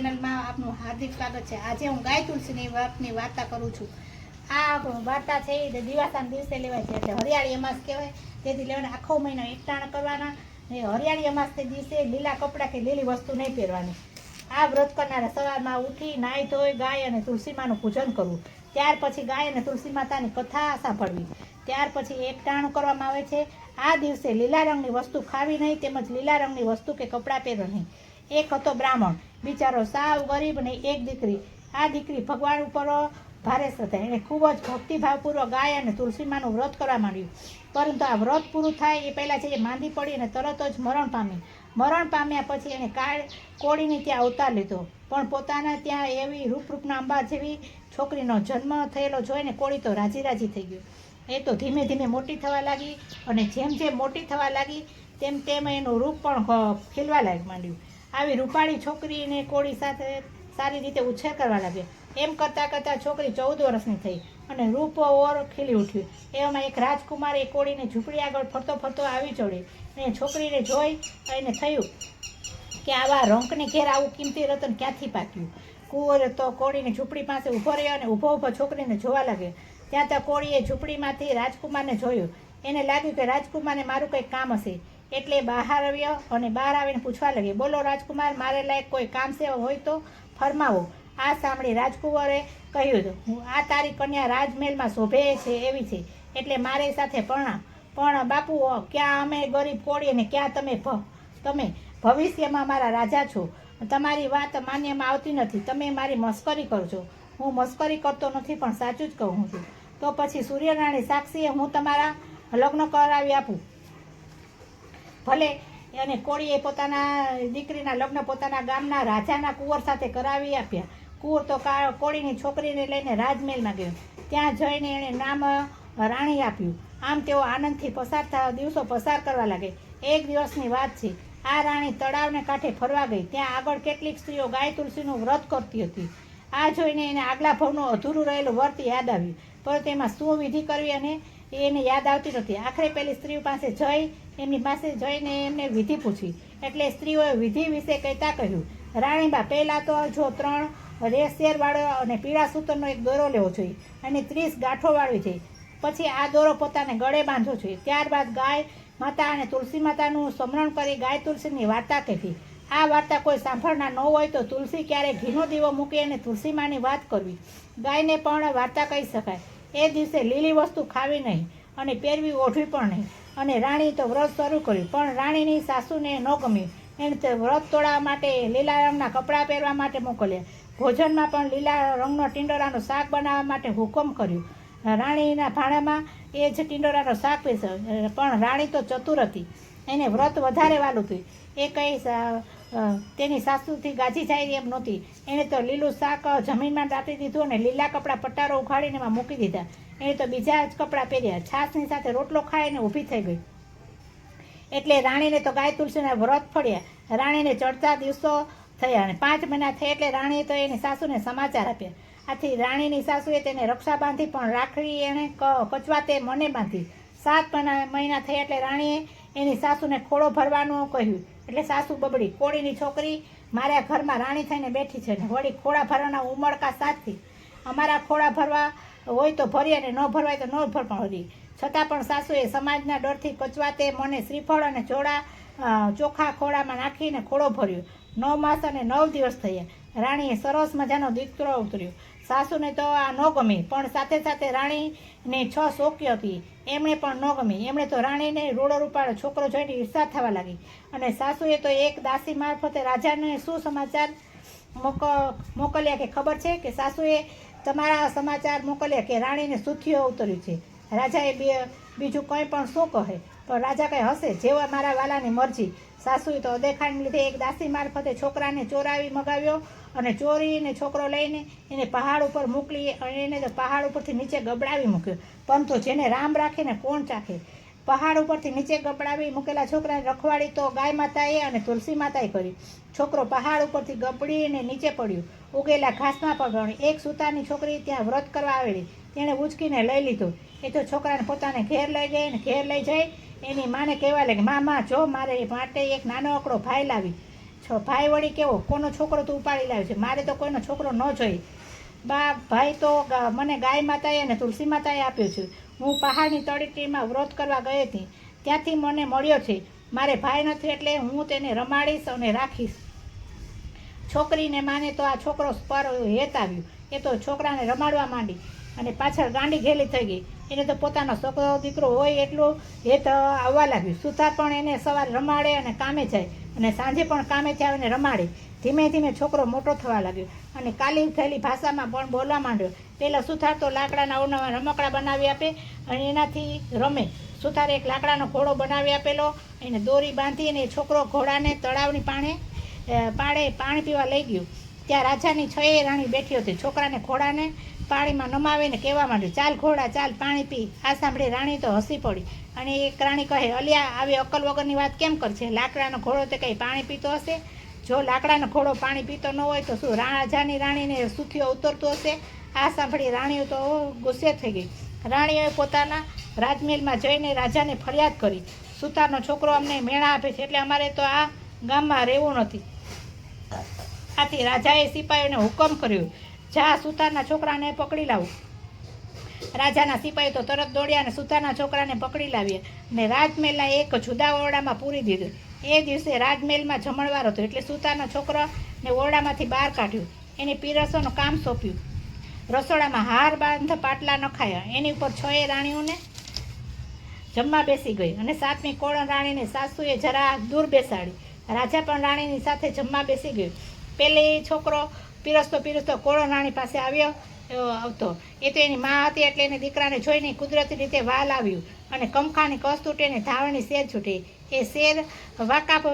ચેનલમાં આપનું હાર્દિક સ્વાગત છે. આજે હું ગાય તુલસીની વાતની વાર્તા કરું છું. આ વાર્તા છે, એ દિવાસાના દિવસે લેવાય છે. એટલે હરિયાળી અમાસ કહેવાય. તેથી લેવાના આખો મહિનો એકટાણ કરવાના. ને હરિયાળી અમાસને દિવસે લીલા કપડાં કે લીલી વસ્તુ નહીં પહેરવાની. આ વ્રત કરનારા સવારમાં ઉઠી નાહી ધોઈ ગાય અને તુલસીમાનું પૂજન કરવું. ત્યાર પછી ગાય અને તુલસી માતાની કથા સાંભળવી. ત્યાર પછી એકટાણું કરવામાં આવે છે. આ દિવસે લીલા રંગની વસ્તુ ખાવી નહીં, તેમજ લીલા રંગની વસ્તુ કે કપડાં પહેરો નહીં. એક હતો બ્રાહ્મણ. બિચારો સાવ ગરીબ અને એક દીકરી. આ દીકરી ભગવાન ઉપર ભારે શ્રદ્ધા. એણે ખૂબ જ ભક્તિભાવપૂર્વક ગાય અને તુલસીમાનું વ્રત કરવા માંડ્યું. પરંતુ આ વ્રત પૂરું થાય એ પહેલાં છે એ માંદી પડી અને તરત જ મરણ પામી મરણ પામ્યા પછી એણે કાળ કોળીને ત્યાં અવતાર લીધો. પણ પોતાના ત્યાં એવી રૂપરૂપના અંબા જેવી છોકરીનો જન્મ થયેલો જોઈને કોળી તો રાજી રાજી થઈ ગયો. એ તો ધીમે ધીમે મોટી થવા લાગી અને જેમ જેમ મોટી થવા લાગી, તેમ તેમ એનું રૂપ પણ ખીલવા લાગ માંડ્યું. આવી રૂપાળી છોકરીને કોળી સાથે સારી રીતે ઉછેર કરવા લાગ્યો એમ કરતાં કરતાં છોકરી ચૌદ વર્ષની થઈ અને રૂપ ઓર ખીલી ઉઠ્યું. એવામાં એક રાજકુમાર એ કોળીને ઝૂંપડી આગળ ફરતો ફરતો આવી ચડી અને છોકરીને જોઈ એને થયું કે આવા રંકને ઘેર આવું કિંમતી રતન ક્યાંથી પાક્યું? કુંવર તો કોળીની ઝૂંપડી પાસે ઊભો રહ્યો અને ઊભો ઊભો છોકરીને જોવા લાગ્યો. ત્યાં તો કોળીએ ઝૂંપડીમાંથી રાજકુમારને જોયું. એને લાગ્યું કે રાજકુમારને મારું કંઈક કામ હશે. એટલે બહાર આવ્યો અને બહાર આવીને પૂછવા લાગ્યો, બોલો રાજકુમાર, મારે લાયક કોઈ કામ સેવા હોય તો ફરમાવો. આ સાંભળી રાજકુંવરે કહ્યું હું આ તારી કન્યા રાજમહેલમાં શોભે છે એવી છે, એટલે મારી સાથે પણ પણ બાપુ, ક્યાં અમે ગરીબ કોળી ને ક્યાં તમે તમે ભવિષ્યમાં મારા રાજા છો? તમારી વાત માન્યમાં આવતી નથી. તમે મારી મસ્કરી કરો છો. હું મસ્કરી કરતો નથી, પણ સાચું જ કહું છું. તો પછી સૂર્યનારાયણ સાક્ષીએ હું તમારા લગ્ન કરાવી આપું? ભલે અને કોળીએ પોતાના દીકરીના લગ્ન પોતાના ગામના રાજાના કુંવર સાથે કરાવી આપ્યા. કુંવર તો કોળીની છોકરીને લઈને રાજમહેલમાં ગયો. ત્યાં જઈને એણે નામ રાણી આપ્યું. આમ તેઓ આનંદથી પસાર થવા, દિવસો પસાર કરવા લાગે. એક દિવસની વાત છે. આ રાણી તળાવને કાંઠે ફરવા ગઈ. ત્યાં આગળ કેટલીક સ્ત્રીઓ ગાય તુલસીનું વ્રત કરતી હતી. આ જોઈને એને આગલા ભવનું અધૂરું રહેલું વ્રત યાદ આવ્યું. પરંતુ એમાં શું વિધિ કરવી અને એને યાદ આવતી નથી. આખરે પેલી સ્ત્રી પાસે જઈ, એમની પાસે જઈને એમને વિધિ પૂછી. એટલે સ્ત્રીઓએ વિધિ વિશે કહેતા કહ્યું, રાણીબા, પહેલાં તો જો ત્રણ રેશિયરવાળો અને પીળા સૂતરનો એક દોરો લેવો જોઈએ અને ત્રીસ ગાંઠો વાળવી જોઈએ. પછી આ દોરો પોતાને ગળે બાંધવો જોઈએ. ત્યારબાદ ગાય માતા અને તુલસી માતાનું સ્મરણ કરી ગાય તુલસીની વાર્તા કહેવી આ વાર્તા કોઈ સાંભળનાર ન હોય તો તુલસી ક્યારે ઘીનો દીવો મૂકી અને તુલસી માની વાત કરવી. ગાયને પણ વાર્તા કહી શકાય. એ દિવસે લીલી વસ્તુ ખાવી નહીં અને પહેરવી ઓઢવી પણ નહીં. અને રાણી તો વ્રત શરૂ કર્યું, પણ રાણીની સાસુને ન ગમ્યું. એને વ્રત તોડાવવા માટે લીલા રંગના કપડાં પહેરવા માટે મોકલ્યા. ભોજનમાં પણ લીલા રંગનો ટીંડોરાનું શાક બનાવવા માટે હુકમ કર્યું. રાણીના ભાણામાં એ જ ટીંડોરાનો શાક પીરસ્યો. પણ રાણી તો ચતુર હતી. એને વ્રત વધારે વાલું થયું. એ કંઈ તેની સાસુથી ગાજી જાય એમ નહોતી. એણે તો લીલું શાક જમીનમાં દાટી દીધું અને લીલા કપડાં પટારો ઉઘાડીને એમાં મૂકી દીધા. એણે તો બીજા જ કપડાં પહેર્યા. છાશની સાથે રોટલો ખાઈને ઊભી થઈ ગઈ. એટલે રાણીને તો ગાય તુલસીના વ્રત ફળ્યા. રાણીને ચડતા દિવસો થયા અને પાંચ મહિના થયા એટલે રાણીએ તો એની સાસુને સમાચાર આપ્યા. આથી રાણીની સાસુએ તેને રક્ષા બાંધી પણ રાખડી એણે ક- કચવાતે મને બાંધી. સાત મહિના થયા એટલે રાણીએ એની સાસુને ખોળો ભરવાનું કહ્યું. એટલે સાસુ બબડી, કોળીની છોકરી મારા ઘરમાં રાણી થઈને બેઠી છે ને વળી ખોળા ભરવાના ઉમળકા સાથી અમારા ખોળા ભરવા હોય તો ભરીએ અને ન ભરવાય તો ન ભર પણ ભરી છતાં પણ સાસુએ સમાજના ડરથી કચવાતે મને શ્રીફળ અને ચોળા ચોખા ખોળામાં નાખીને ખોળો ભર્યો. નવ માસ અને નવ દિવસ થયા. રાણીએ સરસ મજાનો દીકરો ઉતર્યો. સાસુને તો આ ન ગમી, પણ સાથે સાથે રાણીને છ શોક્ય હતી. એમણે પણ ન ગમી. એમણે તો રાણીને રોડો રૂપાળો છોકરો જોઈને ઈર્ષા થવા લાગી. અને સાસુએ તો એક દાસી મારફતે રાજાને શું સમાચાર મોક, મોકલ્યા કે ખબર છે? કે સાસુએ તમારા સમાચાર મોકલ્યા કે રાણીને સુથીઓ ઉતર્યું છે. રાજાએ બે, બીજું કંઈ પણ શું કહે? પણ રાજા કંઈ હશે જેવા મારા વાલાની મરજી. સાસુએ તો દેખાણ લીધે એક દાસી મારફતે છોકરાને ચોરાવી મગાવ્યો. અને ચોરીને છોકરો લઈને એને પહાડ ઉપર મોકલી અને એને તો પહાડ ઉપરથી નીચે ગબડાવી મૂક્યો. પરંતુ જેને રામ રાખીને કોણ ચાખે? પહાડ ઉપરથી નીચે ગબડાવી મૂકેલા છોકરાને રખવાડી તો ગાય માતાએ અને તુલસી માતાએ કરી. છોકરો પહાડ ઉપરથી ગબડીને નીચે પડ્યો. ઉગેલા ઘાસમાં પગણી એક સુતાની છોકરી ત્યાં વ્રત કરવા આવેલી. તેણે ઉચકીને લઈ લીધો. એ તો છોકરાને પોતાને ઘેર લઈ ગઈ અને ઘેર લઈ જઈ એની માને કહેવા લાગી મા મા જો મારે માટે એક નાનો અકડો ભાઈ લાવી. ભાઈ વળી કેવો, કોનો છોકરો તું ઉપાડી લાવ્યો છે? મારે તો કોઈનો છોકરો ન જોઈએ બા ભાઈ તો મને ગાય માતાએ અને તુલસી માતાએ આપ્યો છે. હું પહાડની તળેટીમાં વ્રત કરવા ગઈ હતી. ત્યાંથી મને મળ્યો છે. મારે ભાઈ નથી એટલે હું તેને રમાડીશ અને રાખીશ. છોકરીને માને તો આ છોકરો પર હેત આવ્યું એ તો છોકરાને રમાડવા માંડી અને પાછળ ગાંડી ઘેલી થઈ ગઈ. એને તો પોતાનો છોકરો દીકરો હોય એટલું હેત આવવા લાગ્યું. સુથાર પણ એને સવારે રમાડે અને કામે જાય. અને સાંજે પણ કામેથી આવીને રમાડે. ધીમે ધીમે છોકરો મોટો થવા લાગ્યો અને કાલી થયેલી ભાષામાં પણ બોલવા માંડ્યો. પહેલાં સુથાર તો લાકડાના અવનવા રમકડા બનાવી આપે અને એનાથી રમે. સુથારે એક લાકડાનો ઘોડો બનાવી આપેલો. એને દોરી બાંધી અને છોકરો ઘોડાને તળાવની પાણે પાડે પાણી પીવા લઈ ગયું. ત્યાં રાજાની છએ રાણી બેઠી હતી છોકરાને ઘોડાને પાણીમાં નમાવીને કહેવા માંડ્યું, ચાલ ઘોડા, ચાલ, પાણી પી. આ સાંભળી રાણી તો હસી પડી. અને એક રાણી કહે, અલિયા, આવી અકલ વગરની વાત કેમ કરશે? લાકડાનો ઘોડો તે કંઈ પાણી પીતો હશે? જો લાકડાનો ઘોડો પાણી પીતો ન હોય તો શું રાજાની રાણીને સુથીઓ ઉતરતો હશે? આ સાંભળી રાણીઓ તો ગુસ્સે થઈ ગઈ. રાણીઓએ પોતાના રાજમહેલમાં જઈને રાજાને ફરિયાદ કરી. સુતારનો છોકરો અમને મેળા આપે છે, એટલે અમારે તો આ ગામમાં રહેવું નથી. આથી રાજાએ સિપાહીઓને હુકમ કર્યો, જા સુતારના છોકરાને પકડી લાવો. રાજાના સિપાહી તો તરત દોડ્યા અને સુતારના છોકરાને પકડી લાવ્યા અને રાજમહેલના એક જુદા ઓરડામાં પૂરી દીધું. એ દિવસે રાજમહેલમાં જમણવાર હતો એટલે સુતારના છોકરાને ઓરડામાંથી બહાર કાઢ્યું. એને પીરસવાનું કામ સોંપ્યું. રસોડામાં હાર બાંધ પાટલા નખાયા. એની ઉપર છ એ રાણીઓને જમવા બેસી ગઈ અને સાતમી કોળણ રાણીને સાસુએ જરા દૂર બેસાડી. રાજા પણ રાણીની સાથે જમવા બેસી ગયો. પેલી છોકરો પીરસતો પીરસતો કોળો રાણી પાસે આવ્યો આવતો. એ તો એની મા હતી એટલે એને દીકરાને જોઈને કુદરતી રીતે વાલ આવ્યું અને કમખાની કસ તૂટે ને ધાવણી શેર છૂટી. એ શેર વાકાપ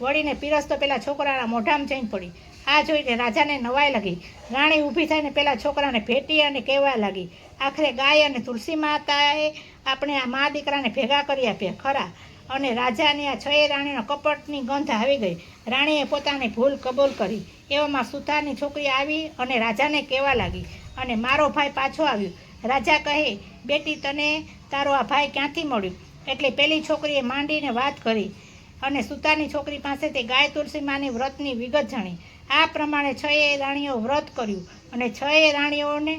વળીને પીરસતો પેલા છોકરાના મોઢામાં જઈને પડી. આ જોઈને રાજાને નવાઈ લાગી. રાણી ઊભી થઈને પેલા છોકરાને ભેટી અને કહેવા લાગી, આખરે ગાય અને તુલસી માતાએ આપણે આ મા દીકરાને ભેગા કરી આપ્યા, ખરા. અને રાજાની આ છએ રાણીનો કપટની ગંધ આવી ગઈ. રાણીએ પોતાની ભૂલ કબૂલ કરી. એવામાં સુથારની છોકરી આવી અને રાજાને કહેવા લાગી, અને મારો ભાઈ પાછો આવ્યો. રાજા કહે, બેટી, તને તારો આ ભાઈ ક્યાંથી મળ્યો? એટલે પેલી છોકરીએ માંડીને વાત કરી અને સુતારની છોકરી પાસે તે ગાય તુલસી માની વ્રતની વિગત જાણી. આ પ્રમાણે છએ રાણીઓ વ્રત કર્યું અને છએ રાણીઓને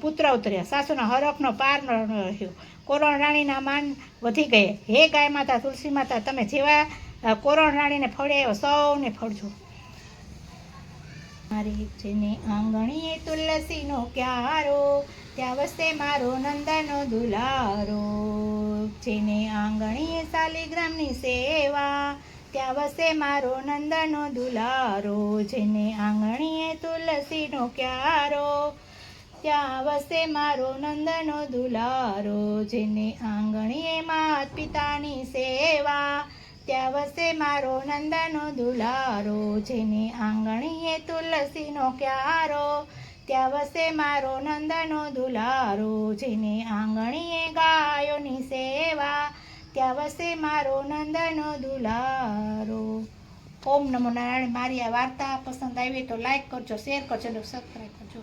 પુત્ર ઉતર્યા. સાસુના હરખનો પાર ન રહ્યો. કોરણ રાણીના માન વધી ગયા. હે ગાય માતા, તુલસી માતા, તમે જેવા કોરણ રાણીને ફળે એવો સૌને ફળજો. મારી જેને આંગણીએ તુલસીનો ક્યારો, ત્યાં વસે મારો નંદનો દુલારો. જેને આંગણીએ શાલિગ્રામની સેવા ત્યાં વસે મારો નંદનો દુલારો, જેને આંગણીએ તુલસીનો ક્યારો. ત્યાં વસે મારો નંદનો દુલારો, જેને આંગણીએ માત પિતાની સેવા. ત્યાં વસે મારો નંદનો દુલારો, જેને આંગણીએ તુલસીનો ક્યારો. ત્યાં વસે મારો નંદનો દુલારો, જેને આંગણીએ ત્યાં વસે મારો નંદનો દુલારો. ઓમ નમો નારાયણ. મારી આ વાર્તા પસંદ આવી તો લાઈક કરજો શેર કરજો અને સબસ્ક્રાઈબ કરજો.